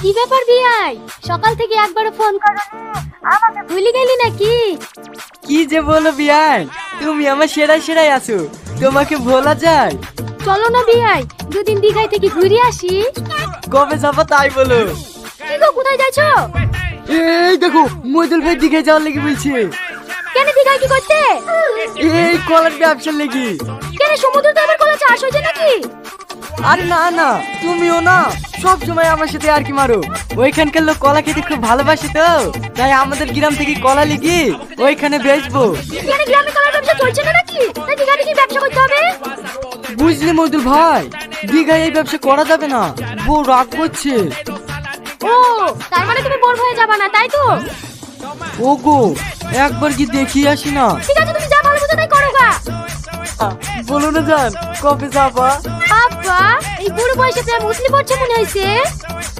কি ব্যাপার বিয়াই সকাল থেকে একবারও ফোন করো। আমাকে ভুলে গেলি নাকি? কি যে বলো বিয়াই তুমি আমার সেরাই সেরাই আছো। তোমাকে ভোলা যায়। চলো না বিয়াই দুদিন দীঘায় থেকে ঘুরে আসি। কবে যাব তাই বলো। কি গো কোথায় যাচ্ছ? এই দেখো মইদুল ভাই দিঘায় যাওয়ার লেগে বলছে। কেন দিঘায় কি করতে? এই কলার ব্যবসার লেগে। কেন সমুদ্র তো আবার কোলা চাষ হয়েছে নাকি? আরে না না তুমিও না। সব সময় আমার সাথে আর কি মারো। ওইখানকার লোক কলা খেতে খুব ভালোবাসে তো। তাই আমাদের গ্রাম থেকে কলা লিখি ওইখানে বেচবো। গ্রামে কলার ব্যবসা চলছে না নাকি? তাই কি ব্যবসা করতে হবে? বুঝলি মইদুল ভাই দীঘায় এই ব্যবসা করা যাবে না। বউ রাগ করছে। ও তার মানে তুমি বোর হয়ে যাবা না তাই তো? ওগো একবার কি দেখি আসি না। ঠিক আছে বলো না জান কবে যাবা? আব্বা এই বুড়ো বয়সে প্রায় মুসলি পড়ছে মনে হয়েছে